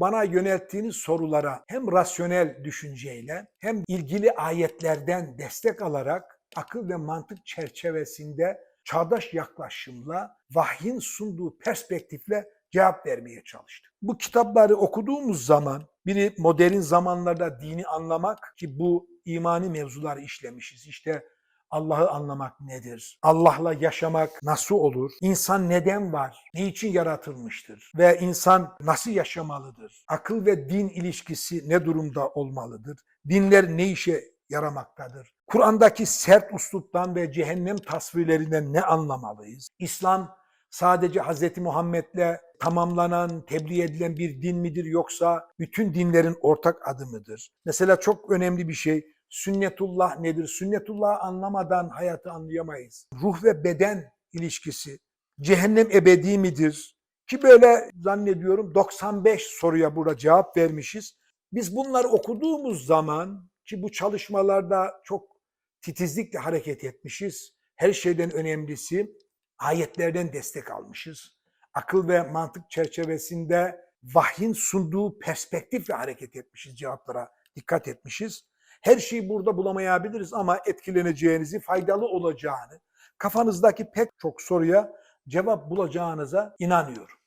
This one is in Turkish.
Bana yönelttiğiniz sorulara hem rasyonel düşünceyle hem ilgili ayetlerden destek alarak akıl ve mantık çerçevesinde çağdaş yaklaşımla vahyin sunduğu perspektifle cevap vermeye çalıştım. Bu kitapları okuduğumuz zaman biri modern zamanlarda dini anlamak ki bu imani mevzuları işlemişiz. İşte Allah'ı anlamak nedir? Allah'la yaşamak nasıl olur? İnsan neden var? Ne için yaratılmıştır? Ve insan nasıl yaşamalıdır? Akıl ve din ilişkisi ne durumda olmalıdır? Dinler ne işe yaramaktadır? Kur'an'daki sert usluptan ve cehennem tasvirlerinden ne anlamalıyız? İslam sadece Hz. Muhammed'le tamamlanan, tebliğ edilen bir din midir yoksa bütün dinlerin ortak adı mıdır? Mesela çok önemli bir şey sünnetullah nedir? Sünnetullah'ı anlamadan hayatı anlayamayız. Ruh ve beden ilişkisi, cehennem ebedi midir? Ki böyle zannediyorum 95 soruya burada cevap vermişiz. Biz bunları okuduğumuz zaman ki bu çalışmalarda çok titizlikle hareket etmişiz. Her şeyden önemlisi ayetlerden destek almışız. Akıl ve mantık çerçevesinde vahyin sunduğu perspektifle hareket etmişiz, cevaplara dikkat etmişiz. Her şeyi burada bulamayabiliriz ama etkileneceğinizi, faydalı olacağını, kafanızdaki pek çok soruya cevap bulacağınıza inanıyorum.